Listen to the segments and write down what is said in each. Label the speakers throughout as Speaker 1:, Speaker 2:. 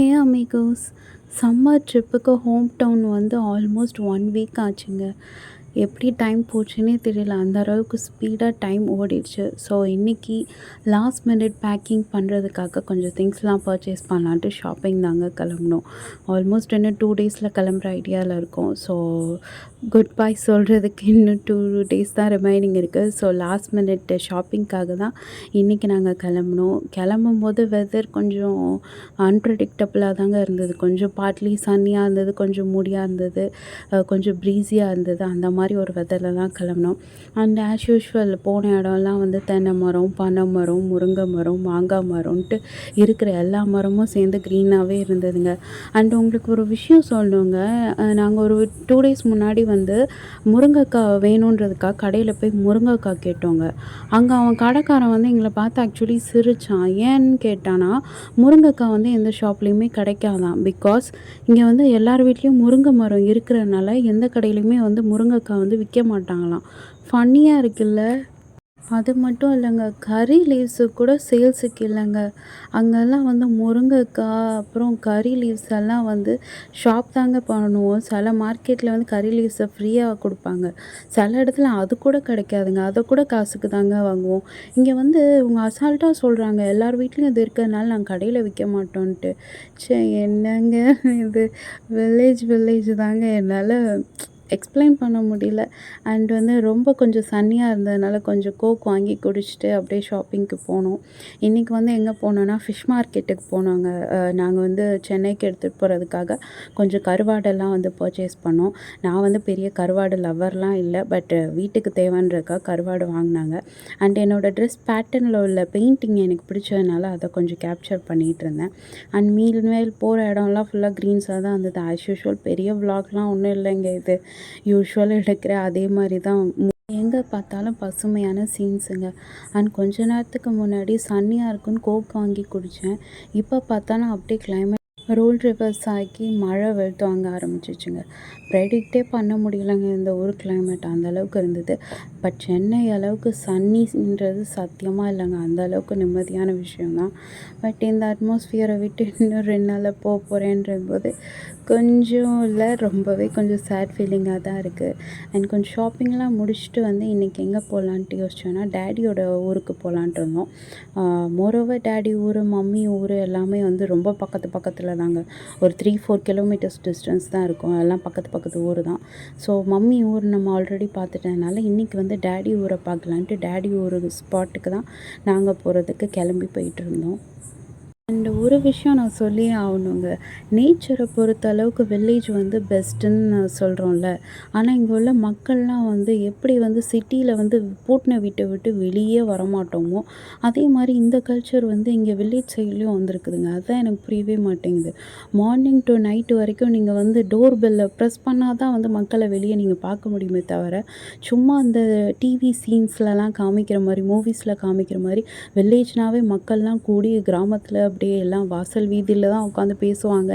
Speaker 1: ஹே amigos summer ட்ரிப்புக்கு home town வந்து almost one week ஆச்சுங்க. எப்படி டைம் போச்சுன்னே தெரியல. அந்த அளவுக்கு ஸ்பீடாக டைம் ஓடிடுச்சு. ஸோ இன்றைக்கி லாஸ்ட் மினிட் பேக்கிங் பண்ணுறதுக்காக கொஞ்சம் திங்ஸ்லாம் பர்ச்சேஸ் பண்ணலான்ட்டு ஷாப்பிங் தாங்க கிளம்புனோம். ஆல்மோஸ்ட் இன்னும் டூ டேஸில் கிளம்புற ஐடியாவில் இருக்கோம். ஸோ குட் பை சொல்கிறதுக்கு இன்னும் டூ டேஸ் தான் ரிமைனிங் இருக்குது ஸோ லாஸ்ட் மினிட் ஷாப்பிங்க்காக தான் இன்றைக்கி நாங்கள் கிளம்புனோம். கிளம்பும் போது வெதர் கொஞ்சம் அன்பிரடிக்டபுளாக தாங்க இருந்தது. கொஞ்சம் பார்ட்லி சன்னியாக இருந்தது கொஞ்சம் மூடியாக இருந்தது கொஞ்சம் ப்ரீஸியாக இருந்தது. அந்த மாதிரி மாதிரி ஒரு வெதரில் தான் கிளம்புனோம். அண்ட் ஆஸ் யூஷுவல் போன இடம்லாம் வந்து தென்னை மரம் பனை மரம் முருங்கை மரம் மாங்காய் மரம்ன்ட்டு இருக்கிற எல்லா மரமும் சேர்ந்து க்ரீனாகவே இருந்ததுங்க. அண்ட் உங்களுக்கு ஒரு விஷயம் சொல்லணுங்க. நாங்கள் ஒரு டூ டேஸ் முன்னாடி வந்து முருங்கைக்காய் வேணுன்றதுக்காக கடையில் போய் முருங்கைக்காய் கேட்டோங்க. அங்கே அவன் கடைக்காரன் வந்து எங்களை பார்த்து ஆக்சுவலி சிரித்தான் ஏன்னு கேட்டானா முருங்கைக்காய் வந்து எந்த ஷாப்லேயுமே கிடைக்காதான் பிகாஸ் இங்கே வந்து எல்லார் வீட்லேயும் முருங்கை மரம் இருக்கிறனால எந்த கடையிலையுமே வந்து முருங்கைக்காய் வந்து விற்க மாட்டாங்களாம். ஃபன்னியாக இருக்குல்ல? அது மட்டும் இல்லைங்க. கறி லீவ்ஸு கூட சேல்ஸுக்கு இல்லைங்க. அங்கெல்லாம் வந்து முருங்கைக்காய் அப்புறம் கறி லீவ்ஸ் எல்லாம் வந்து ஷாப் தாங்க பண்ணுவோம். சில மார்க்கெட்டில் வந்து கறி லீவ்ஸை ஃப்ரீயாக கொடுப்பாங்க. சில இடத்துல அது கூட கிடைக்காதுங்க. அதை கூட காசுக்கு தாங்க வாங்குவோம். இங்கே வந்து இவங்க அசால்ட்டாக சொல்கிறாங்க எல்லார் வீட்லேயும் இது இருக்கிறதுனால நாங்கள் கடையில் விற்க மாட்டோன்ட்டு சே என்னங்க இது? வில்லேஜ் வில்லேஜ் தாங்க. என்னால் எக்ஸ்பிளைன் பண்ண முடியல. அண்ட் வந்து ரொம்ப கொஞ்சம் சன்னியாக இருந்ததுனால கொஞ்சம் கோக் வாங்கி குடிச்சிட்டு அப்படியே ஷாப்பிங்க்கு போனோம். இன்றைக்கி வந்து எங்கே போனோன்னா ஃபிஷ் மார்க்கெட்டுக்கு போனோங்க. நாங்கள் வந்து சென்னைக்கு எடுத்துகிட்டு போகிறதுக்காக கொஞ்சம் கருவாடெல்லாம் வந்து பர்ச்சேஸ் பண்ணோம். நான் வந்து பெரிய கருவாடு லவ்வர்லாம் இல்லை. பட் வீட்டுக்கு தேவைன்றதுக்காக கருவாடு வாங்கினாங்க. அண்ட் என்னோடய ட்ரெஸ் பேட்டர்னில் உள்ள பெயிண்டிங் எனக்கு பிடிச்சதுனால அதை கொஞ்சம் கேப்சர் பண்ணிகிட்டு இருந்தேன். அண்ட் மீல் மேல் போகிற இடம்லாம் ஃபுல்லாக க்ரீன்ஸாக தான் இருந்தது. ஆஸ் யூஷுவல் பெரிய vlogலாம் ஒன்றும் இல்லைங்க இது. யூஸ்வலாக எடுக்கிற அதே மாதிரி தான் எங்கே பார்த்தாலும் பசுமையான சீன்ஸுங்க அண்ட் கொஞ்ச நேரத்துக்கு முன்னாடி சன்னியாக இருக்குன்னு கோக் வாங்கி குடித்தேன் இப்போ பார்த்தா நான் அப்படியே கிளைமேட் ரோல் ரிவர்ஸ் ஆகி மழை வெளுத்து வாங்க ஆரம்பிச்சிச்சுங்க. ப்ரெடிக்டே பண்ண முடியலங்க. இந்த ஊர் கிளைமேட் அந்தளவுக்கு இருந்தது. பட் சென்னை அளவுக்கு சன்னின்றது சத்தியமாக இல்லைங்க. அந்த அளவுக்கு நிம்மதியான விஷயம்தான். பட் இந்த அட்மாஸ்ஃபியரை விட்டு இன்னும் ரெண்டு நாளில் போக போகிறேன்றபோது கொஞ்சம் இல்லை ரொம்பவே கொஞ்சம் சேட் ஃபீலிங்காக தான் இருக்குது அண்ட் கொஞ்சம் ஷாப்பிங்லாம் முடிச்சுட்டு வந்து இன்றைக்கி எங்கே போகலான்ட்டு யோசிச்சோன்னா டேடியோட ஊருக்கு போகலான்ட்டு இருந்தோம். மோரோவர் டேடி ஊர் மம்மி ஊர் எல்லாமே வந்து ரொம்ப பக்கத்து பக்கத்தில் தாங்க ஒரு த்ரீ ஃபோர் கிலோமீட்டர்ஸ் டிஸ்டன்ஸ் தான் இருக்கும். எல்லாம் பக்கத்து பக்கத்து ஊர் தான். ஸோ மம்மி ஊர் நம்ம ஆல்ரெடி பார்த்துட்டதுனால இன்றைக்கி வந்து டேடி ஊரை பார்க்கலான்ட்டு டேடி ஊர் ஸ்பாட்டுக்கு தான் நாங்கள் போகிறதுக்கு கிளம்பி போயிட்டுருந்தோம் அண்ட் ஒரு விஷயம் நான் சொல்லியே ஆகணுங்க. நேச்சரை பொறுத்த அளவுக்கு வில்லேஜ் வந்து பெஸ்ட்டுன்னு சொல்கிறோம்ல ஆனால் இங்கே உள்ள மக்கள்லாம் வந்து எப்படி வந்து சிட்டியில் வந்து பூட்டின வீட்டை விட்டு வெளியே வரமாட்டோமோ அதே மாதிரி இந்த கல்ச்சர் வந்து இங்கே வில்லேஜ் சைட்லேயும் வந்திருக்குதுங்க. அதுதான் எனக்கு புரியவே மாட்டேங்குது. மார்னிங் டு நைட்டு வரைக்கும் நீங்கள் வந்து டோர் பெல்லை ப்ரெஸ் பண்ணால் தான் வந்து மக்களை வெளியே நீங்கள் பார்க்க முடியுமே தவிர சும்மா அந்த டிவி சீன்ஸ்லலாம் காமிக்கிற மாதிரி மூவிஸில் காமிக்கிற மாதிரி வில்லேஜ்னாவே மக்கள்லாம் கூடி கிராமத்தில் அப்படியே எல்லாம் வாசல் வீதியில் தான் உட்காந்து பேசுவாங்க.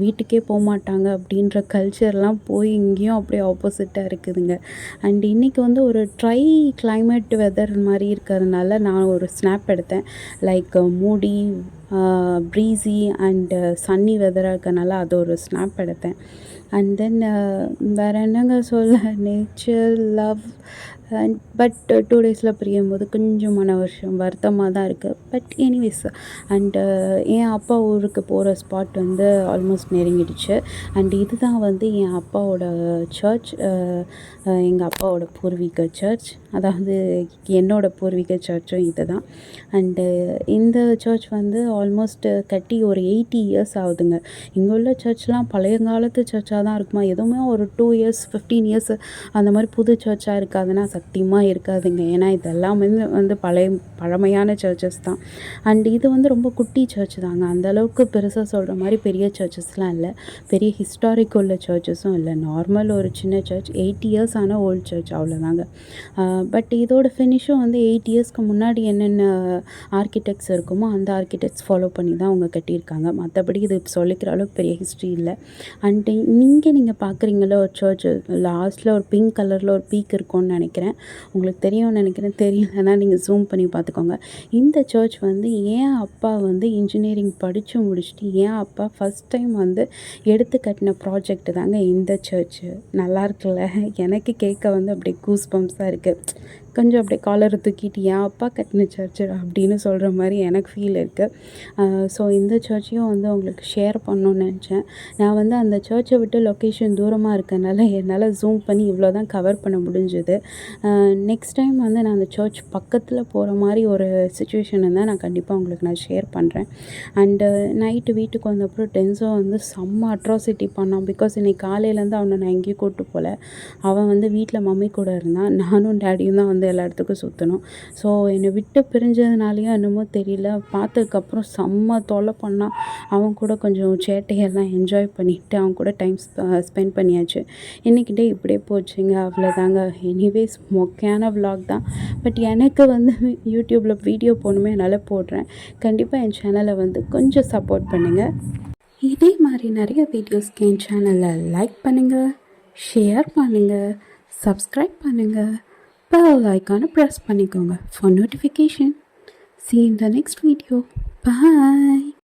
Speaker 1: வீட்டுக்கே போக மாட்டாங்க அப்படின்ற கல்ச்சர்லாம் போய் இங்கேயும் அப்படியே ஆப்போசிட்டாக இருக்குதுங்க. அண்ட் இன்றைக்கி வந்து ஒரு ட்ரை கிளைமேட் வெதர் மாதிரி இருக்கிறதுனால நான் ஒரு ஸ்னாப் எடுத்தேன். லைக் மூடி ப்ரீஸி அண்டு சன்னி வெதராக இருக்கனால அது ஒரு ஸ்னாப் எடுத்தேன். அண்ட் தென் வேறு என்னங்க சொல்ல? Nature love and but two டேஸில் பிரியும்போது கொஞ்சம் மன வருஷம் வருத்தமாக தான் இருக்குது பட் எனிவேஸ் அண்டு என் அப்பா ஊருக்கு போகிற ஸ்பாட் வந்து ஆல்மோஸ்ட் நெருங்கிடுச்சு. அண்ட் இதுதான் வந்து என் அப்பாவோட சர்ச் uh, uh, எங்கள் அப்பாவோட பூர்வீக சர்ச் அதாவது என்னோடய பூர்வீக சர்ச்சும் இது தான் அண்டு uh, இந்த சர்ச் வந்து ஆல்மோஸ்ட் கட்டி ஒரு எயிட்டி இயர்ஸ் ஆகுதுங்க. இங்கே உள்ள சர்ச்லாம் பழைய காலத்து சர்ச்சாக தான் இருக்குமா? எதுவுமே ஒரு டூ இயர்ஸ் ஃபிஃப்டீன் இயர்ஸ் அந்த மாதிரி புது சர்ச்சாக இருக்காதுன்னா சத்தியமாக இருக்காதுங்க. ஏன்னா இதெல்லாம் வந்து வந்து பழைய பழமையான சர்ச்சஸ் தான். அண்ட் இது வந்து ரொம்ப குட்டி சர்ச் தாங்க. அந்த அளவுக்கு பெருசாக சொல்கிற மாதிரி பெரிய சர்ச்சஸ்லாம் இல்லை. பெரிய ஹிஸ்டாரிக் உள்ள சர்ச்சஸும் இல்லை. நார்மல் ஒரு சின்ன சர்ச் எயிட் இயர்ஸ் ஆன ஓல்ட் சர்ச் அவ்வளோதாங்க பட் இதோட ஃபினிஷும் வந்து எயிட் இயர்ஸ்க்கு முன்னாடி என்னென்ன ஆர்கிடெக்ட்ஸ் இருக்குமோ அந்த ஆர்கிடெக்ட்ஸ் ஃபாலோ பண்ணி தான் அவங்க கட்டியிருக்காங்க. மற்றபடி இது சொல்லிக்கிற அளவுக்கு பெரிய ஹிஸ்ட்ரி இல்லை. அண்ட் இங்கே நீங்கள் பார்க்குறீங்களோ ஒரு சர்ச் லாஸ்ட்டில் ஒரு பிங்க் கலரில் ஒரு பீக் இருக்கும்னு நினைக்கிறேன். உங்களுக்கு தெரியும்னு நினைக்கிறேன். தெரியலன்னா நீங்கள் ஜூம் பண்ணி பார்த்துக்கோங்க. இந்த சர்ச் வந்து ஏன் அப்பா வந்து இன்ஜினியரிங் படித்து முடிச்சுட்டு ஏன் அப்பா ஃபஸ்ட் டைம் வந்து எடுத்து கட்டின ப்ராஜெக்ட் தாங்க இந்த சர்ச்சு நல்லா இருக்குல்ல? எனக்கு கேட்க வந்து அப்படியே கூஸ் பம்ப்ஸாக இருக்குது கொஞ்சம் அப்படியே காலரை தூக்கிட்டு என் அப்பா கட்டின சர்ச்சு அப்படின்னு சொல்கிற மாதிரி எனக்கு ஃபீல் இருக்குது ஸோ இந்த சர்ச்சையும் வந்து உங்களுக்கு ஷேர் பண்ணணும்னு நினச்சேன். நான் வந்து அந்த சர்ச்சை விட்டு லொக்கேஷன் தூரமாக இருக்கனால என்னால் ஜூம் பண்ணி இவ்வளோ தான் கவர் பண்ண முடிஞ்சுது. நெக்ஸ்ட் டைம் வந்து நான் அந்த சர்ச் பக்கத்தில் போகிற மாதிரி ஒரு சுச்சுவேஷன் இருந்தால் நான் கண்டிப்பாக உங்களுக்கு நான் ஷேர் பண்ணுறேன் அண்டு நைட்டு வீட்டுக்கு வந்தப்பறம் டென்ஸோ வந்து செம்ம அட்ராசிட்டி பண்ணான். பிகாஸ் இன்னைக்கு காலையிலேருந்து அவனை நான் எங்கேயும் கூப்பிட்டு போகல அவன் வந்து வீட்டில் மம்மி கூட இருந்தான். நானும் டேடியும் தான் வந்து வந்து எல்லா இடத்துக்கும் சுற்றணும் ஸோ என்னை விட்டு பிரிஞ்சதுனாலேயோ என்னமோ தெரியல. பார்த்ததுக்கப்புறம் செம்ம தொலை பண்ணால் அவன் கூட கொஞ்சம் சேட்டையெல்லாம் என்ஜாய் பண்ணிவிட்டு அவன் கூட டைம் ஸ்பெண்ட் பண்ணியாச்சு. இன்றைக்கிட்டே இப்படியே போச்சுங்க. அவ்வளோதாங்க எனிவேஸ் மொக்கையான விலாக் தான். பட் எனக்கு வந்து யூடியூப்பில் வீடியோ போகணுமே என்னால் போடுறேன். கண்டிப்பாக என் சேனலை வந்து கொஞ்சம் சப்போர்ட் பண்ணுங்கள் இதே மாதிரி நிறைய வீடியோஸ்க்கு என் சேனலை லைக் பண்ணுங்கள் ஷேர் பண்ணுங்கள் சப்ஸ்கிரைப் பண்ணுங்கள் பெல் ஐக்கானை ப்ரெஸ் பண்ணிக்கோங்க for notification see you in the next video bye